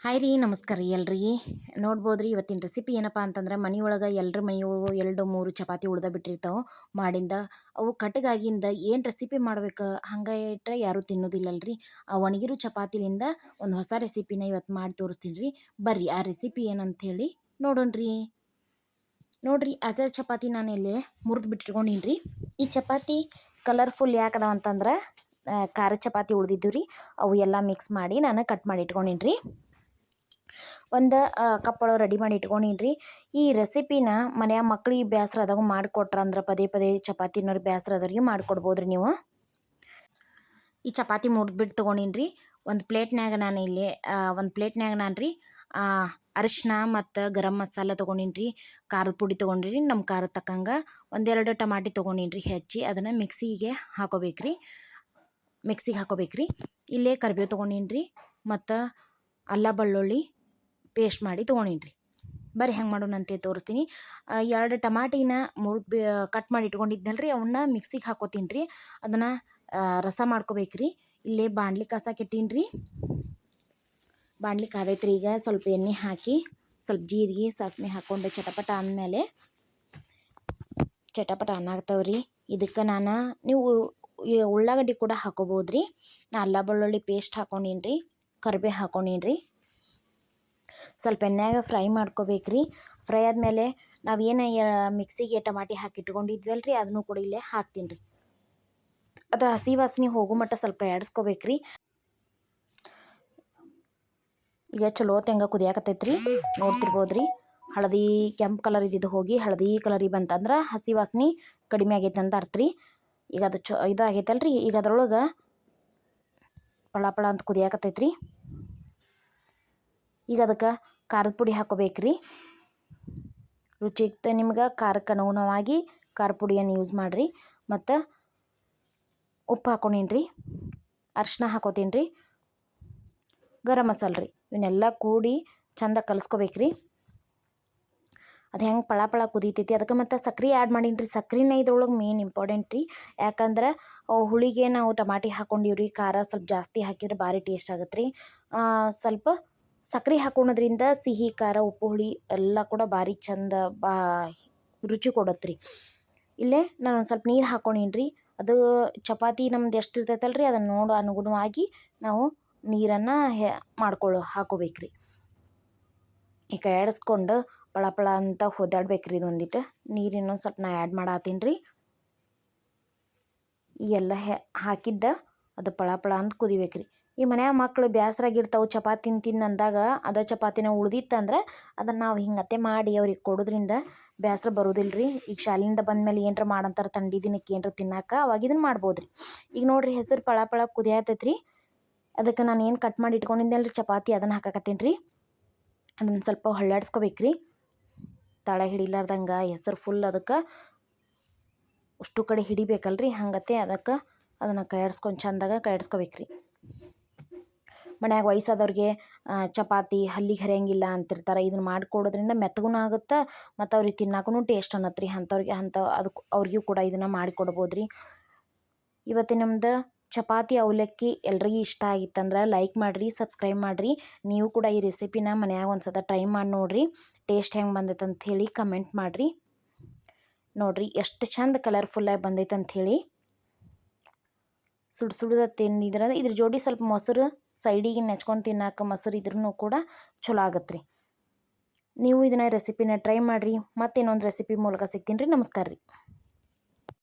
Hi ರೀ, ನಮಸ್ಕಾರ ರೀ ಎಲ್ರಿಗೆ ನೋಡ್ಬೋದು ರೀ ಇವತ್ತಿನ ರೆಸಿಪಿ ಏನಪ್ಪ ಅಂತಂದ್ರೆ ಮನೆಯೊಳಗೆ ಎಲ್ಲರ ಮನೆಯೊಳಗೆ ಎರಡು ಮೂರು ಚಪಾತಿ ಉಳ್ದ ಬಿಟ್ಟಿರ್ತಾವೆ. ಮಾಡಿಂದ ಅವು ಕಟಗಾಗಿಂದ ಏನು ರೆಸಿಪಿ ಮಾಡ್ಬೇಕು ಹಂಗೆ ಇಟ್ಟರೆ ಯಾರೂ ತಿನ್ನೋದಿಲ್ಲಲ್ರಿ. ಆ ಒಣಗಿರೋ ಚಪಾತಿಲಿಂದ ಒಂದು ಹೊಸ ರೆಸಿಪಿನ ಇವತ್ತು ಮಾಡಿ ತೋರಿಸ್ತೀನಿ ರೀ. ಬರ್ರಿ, ಆ ರೆಸಿಪಿ ಏನಂತ ಹೇಳಿ ನೋಡೋಣ್ರಿ ನೋಡ್ರಿ, ಅದ ಚಪಾತಿ ನಾನು ಇಲ್ಲಿ ಮುರಿದು ಬಿಟ್ಟಿಟ್ಕೊಂಡೀನಿ ರೀ. ಈ ಚಪಾತಿ ಕಲರ್ಫುಲ್ ಯಾಕದಾವ ಅಂತಂದ್ರೆ ಖಾರ ಚಪಾತಿ ಉಳ್ದಿದ್ದು ರೀ. ಅವು ಎಲ್ಲ ಮಿಕ್ಸ್ ಮಾಡಿ ನಾನು ಕಟ್ ಮಾಡಿ ಇಟ್ಕೊಂಡಿನಿ ರೀ. ಒಂದು ಕಪ್ಪಳ ರೆಡಿ ಮಾಡಿ ಇಟ್ಕೊಂಡೀನಿ ರೀ ಈ ರೆಸಿಪಿನ ಮನ್ಯಾಗ ಮಕ್ಳಿಗೆ ಬೇಸರ ಆದಾಗ ಮಾಡಿಕೊಟ್ರ ಅಂದ್ರೆ ಪದೇ ಪದೇ ಚಪಾತಿನವ್ರು ಬೇಸರ ಆದವ್ರಿಗೆ ಮಾಡಿಕೊಡ್ಬೋದು ರೀ ನೀವು. ಈ ಚಪಾತಿ ಮುರಿದ್ಬಿಟ್ಟು ತೊಗೊಂಡೀನಿ ರೀ ಒಂದು ಪ್ಲೇಟ್ನಾಗ ನಾನು ಇಲ್ಲಿ ಒಂದು ಪ್ಲೇಟ್ನಾಗ ನಾನು ರೀ ಅರಿಶಿನ ಮತ್ತು ಗರಂ ಮಸಾಲ ತೊಗೊಂಡೀನಿ ಖಾರದ ಪುಡಿ ತೊಗೊಂಡಿರಿ ನಮ್ಮ ಖಾರದ ತಕ್ಕಂಗೆ ಒಂದೆರಡು ಟಮಾಟಿ ತೊಗೊಂಡೀನಿ ರೀ ಹೆಚ್ಚಿ. ಅದನ್ನು ಮಿಕ್ಸಿಗೆ ಹಾಕೋಬೇಕು ರೀ ಮಿಕ್ಸಿಗೆ ಹಾಕೋಬೇಕು ರೀ ಇಲ್ಲೇ ಕರಿಬೇವು ತೊಗೊಂಡೀನಿ ರೀ ಮತ್ತು ಅಲ್ಲ, ಬೆಳ್ಳುಳ್ಳಿ ಪೇಸ್ಟ್ ಮಾಡಿ ತೊಗೊಂಡೀನಿ ರೀ ಬರ್ರಿ ಹೆಂಗೆ ಮಾಡೋಣಂತೆ ತೋರಿಸ್ತೀನಿ. ಎರಡು ಟಮಾಟಿನ ಮುರಿದು ಕಟ್ ಮಾಡಿ ಇಟ್ಕೊಂಡಿದ್ನಲ್ಲ ರೀ ಅವನ್ನ ಮಿಕ್ಸಿಗೆ ಹಾಕೋತೀನಿ ರೀ ಅದನ್ನು ರಸ ಮಾಡ್ಕೋಬೇಕ್ರಿ. ಇಲ್ಲೇ ಬಾಣ್ಲಿ ಕಸಕ್ಕೆ ಇಟ್ಟೀನಿ ರೀ ಬಾಣ್ಲಿ ಕಾದೈತ್ರಿ ಈಗ, ಸ್ವಲ್ಪ ಎಣ್ಣೆ ಹಾಕಿ, ಸ್ವಲ್ಪ ಜೀರಿಗೆ, ಸಾಸಿವೆ ಹಾಕ್ಕೊಂಡು ಚಟಪಟ ಅಂದಮೇಲೆ ಚಟಪಟ ಅನ್ನಾಗ್ತಾವೆ ರೀ ಇದಕ್ಕೆ ನಾನು, ನೀವು ಉಳ್ಳಾಗಡ್ಡಿ ಕೂಡ ಹಾಕೋಬೋದ್ರಿ. ನಾ ಅಲ್ಲ ಬೆಳ್ಳುಳ್ಳಿ ಪೇಸ್ಟ್ ಹಾಕೊಂಡೀನಿ ರೀ ಕರಿಬೇವು ಹಾಕೊಂಡೀನಿ ರೀ ಸ್ವಲ್ಪ ಎಣ್ಣೆಯಾಗ ಫ್ರೈ ಮಾಡ್ಕೋಬೇಕ್ರಿ. ಫ್ರೈ ಆದಮೇಲೆ ನಾವೇನು ಮಿಕ್ಸಿಗೆ ಟಮಾಟಿ ಹಾಕಿ ಇಟ್ಕೊಂಡಿದ್ವಲ್ಲ ರೀ ಅದನ್ನು ಕೂಡ ಇಲ್ಲೇ ಹಾಕ್ತೀನಿ ರೀ ಅದು ಹಸಿ ವಾಸನೆ ಹೋಗೋ ಮಟ್ಟ ಸ್ವಲ್ಪ ಎಡಿಸ್ಕೋಬೇಕ್ರಿ. ರೀ ಈಗ ಚಲೋ ತೆಂಗ ಕುದಿಯಾಕತ್ತೈತ್ರಿ ನೋಡ್ತಿರ್ಬೋದು ರೀ ಹಳದಿ ಕೆಂಪು ಕಲರ್ ಇದ್ದಿದ್ದು ಹೋಗಿ ಹಳದಿ ಕಲರಿಗೆ ಬಂತಂದ್ರೆ ಹಸಿ ವಾಸನೆ ಕಡಿಮೆ ಆಗೈತೆ ಅಂತ ಅರ್ಥ ರೀ. ಈಗ ಅದು ಚೊ ಇದು ಆಗೈತಲ್ರಿ, ಈಗ ಅದರೊಳಗೆ ಪಳ ಪಳ ಅಂತ ಕುದಿಯಾಕತ್ತೈತ್ರಿ. ಈಗ ಅದಕ್ಕೆ ಖಾರದ ಪುಡಿ ಹಾಕೋಬೇಕು ರೀ ರುಚಿಗೆ ನಿಮ್ಗೆ ಖಾರಕ್ಕೆ ಅನುಗುಣವಾಗಿ ಖಾರ ಪುಡಿಯನ್ನು ಯೂಸ್ ಮಾಡಿರಿ. ಮತ್ತು ಉಪ್ಪು ಹಾಕೊಂಡೀನಿ ರೀ ಅರ್ಶಿನ ಹಾಕೋತೀನಿ ರೀ ಗರಂ ಮಸಾಲ ರೀ. ಇವನ್ನೆಲ್ಲ ಕೂಡಿ ಚಂದ ಕಲಿಸ್ಕೋಬೇಕು ರೀ ಅದು ಹೆಂಗೆ ಪಳ ಪಳ ಕುದೀತೈತಿ. ಅದಕ್ಕೆ ಮತ್ತು ಸಕ್ರೆ ಆ್ಯಡ್ ಮಾಡೀನಿ ರೀ ಸಕ್ರೆನ ಇದ್ರೊಳಗೆ ಮೇನ್ ಇಂಪಾರ್ಟೆಂಟ್ ರೀ. ಯಾಕಂದ್ರೆ ಹುಳಿಗೆ ನಾವು ಟಮಾಟಿ ರೀ ಖಾರ ಸ್ವಲ್ಪ ಜಾಸ್ತಿ ಹಾಕಿದ್ರೆ ಭಾರಿ ಟೇಸ್ಟ್ ಆಗತ್ತೆ ರೀ ಸ್ವಲ್ಪ ಸಕ್ರೆ ಹಾಕೊಳೋದ್ರಿಂದ ಸಿಹಿ, ಖಾರ, ಉಪ್ಪು, ಹುಳಿ ಎಲ್ಲ ಕೂಡ ಭಾರಿ ಚಂದ ಬಾ ರುಚಿ ಕೊಡತ್ತೆ ರೀ. ಇಲ್ಲೇ ನಾನು ಒಂದು ಸ್ವಲ್ಪ ನೀರು ಹಾಕೊಂಡೀನಿ ರೀ ಅದು ಚಪಾತಿ ನಮ್ದು ಎಷ್ಟು ಇರ್ತೈತಲ್ಲ ರೀ ಅದನ್ನು ನೋಡು ಅನುಗುಣವಾಗಿ ನಾವು ನೀರನ್ನು ಹೆ ಮಾಡ್ಕೊಳ್ಳೋ ಹಾಕೋಬೇಕ್ರಿ. ಈಗ ಎಡಿಸ್ಕೊಂಡು ಪಳ ಪಳ ಅಂತ ಓದಾಡ್ಬೇಕ್ರಿ ರೀ ಇದೊಂದಿಟ್ಟು ನೀರು ಸ್ವಲ್ಪ ನಾ ಆ್ಯಡ್ ಮಾಡಾತೀನಿ ರೀ ಎಲ್ಲ ಹೆ ಹಾಕಿದ್ದ ಅದು ಪಳ ಪಳ ಅಂತ ಕುದಿಬೇಕು ರೀ ಈ ಮನ್ಯಾಗ ಮಕ್ಕಳು ಬೇಸರಾಗಿರ್ತಾವೆ ಚಪಾತಿ ತಿಂದು ಅಂದಾಗ ಅದ ಚಪಾತಿನ ಉಳ್ದಿತ್ತಂದ್ರೆ ಅದನ್ನು ನಾವು ಹಿಂಗತ್ತೆ ಮಾಡಿ ಅವ್ರಿಗೆ ಕೊಡೋದ್ರಿಂದ ಬೇಸರ ಬರೋದಿಲ್ಲ ರೀ ಈಗ ಶಾಲೆಯಿಂದ ಬಂದಮೇಲೆ ಏನರ ಮಾಡಂತಾರೆ ಥಂಡಿ ದಿನಕ್ಕೆ ಏನರ ತಿನ್ನಕ್ಕೆ ಅವಾಗ ಇದನ್ನು ಮಾಡ್ಬೋದು ರೀ ಈಗ ನೋಡಿರಿ ಹೆಸರು ಪಳ ಪಳ ಕುದಿಯಾತೈತೆ ಅದಕ್ಕೆ ನಾನು ಏನು ಕಟ್ ಮಾಡಿ ಇಟ್ಕೊಂಡಿದ್ದೆಲ್ಲ ರೀ ಚಪಾತಿ, ಅದನ್ನು ಹಾಕಾಕತ್ತೀನಿ ರೀ ಅದನ್ನು ಸ್ವಲ್ಪ ಹೊಳ್ಳಾಡ್ಸ್ಕೋಬೇಕು ರೀ ತಳ ಹಿಡಿಲಾರ್ದಂಗೆ ಹೆಸರು ಫುಲ್ ಅದಕ್ಕೆ ಅಷ್ಟು ಕಡೆ ಹಿಡಿಬೇಕಲ್ರಿ. ಹಂಗತೆ ಅದಕ್ಕೆ ಅದನ್ನು ಕೈಯಾಡ್ಸ್ಕೊಂಡು ಚಂದಾಗ ಕೈಯಾಡ್ಸ್ಕೋಬೇಕು ರೀ ಮನ್ಯಾಗ ವಯಸ್ಸಾದವ್ರಿಗೆ ಚಪಾತಿ ಹಲ್ಲಿಗೆ ಹರಿಯಂಗಿಲ್ಲ ಅಂತಿರ್ತಾರೆ ಇದನ್ನು ಮಾಡಿಕೊಡೋದ್ರಿಂದ ಮೆತ್ತಗೂ ಆಗುತ್ತೆ ಮತ್ತು ಅವ್ರಿಗೆ ತಿನ್ನಕ್ಕೂ ಟೇಸ್ಟ್ ಅನ್ನತ್ತೆ ರೀ ಅಂಥವ್ರಿಗೆ ಅಂಥ ಅದಕ್ಕೆ ಅವ್ರಿಗೂ ಕೂಡ ಇದನ್ನು ಮಾಡಿಕೊಡ್ಬೋದು ರೀ ಇವತ್ತು ನಮ್ದು ಚಪಾತಿ ಅವಲಕ್ಕಿ ಎಲ್ರಿಗೂ ಇಷ್ಟ ಆಗಿತ್ತಂದ್ರೆ ಲೈಕ್ ಮಾಡಿರಿ, ಸಬ್ಸ್ಕ್ರೈಬ್ ಮಾಡಿರಿ. ನೀವು ಕೂಡ ಈ ರೆಸಿಪಿನ ಮನ್ಯಾಗ ಒಂದು ಟ್ರೈ ಮಾಡಿ ನೋಡಿರಿ. ಟೇಸ್ಟ್ ಹೆಂಗೆ ಬಂದೈತೆ ಅಂತ ಹೇಳಿ ಕಮೆಂಟ್ ಮಾಡಿರಿ. ನೋಡಿರಿ, ಎಷ್ಟು ಚಂದ ಕಲರ್ಫುಲ್ಲಾಗಿ ಬಂದೈತೆ ಅಂಥೇಳಿ ಸುಡು ಸುಡದ ತಿಂದಿದ್ರೆ ಇದ್ರ ಜೋಡಿ ಸ್ವಲ್ಪ ಮೊಸರು ಸೈಡಿಗೆ ನೆಚ್ಕೊಂಡು ತಿನ್ನಾಕ ಮೊಸರು ಇದ್ರೂ ಕೂಡ ಚಲೋ ಆಗತ್ತೆ ರೀ ನೀವು ಇದನ್ನ ರೆಸಿಪಿನ ಟ್ರೈ ಮಾಡಿರಿ ಮತ್ತೇನೊಂದು ರೆಸಿಪಿ ಮೂಲಕ ಸಿಗ್ತೀನಿ ರೀ. ನಮಸ್ಕಾರ ರೀ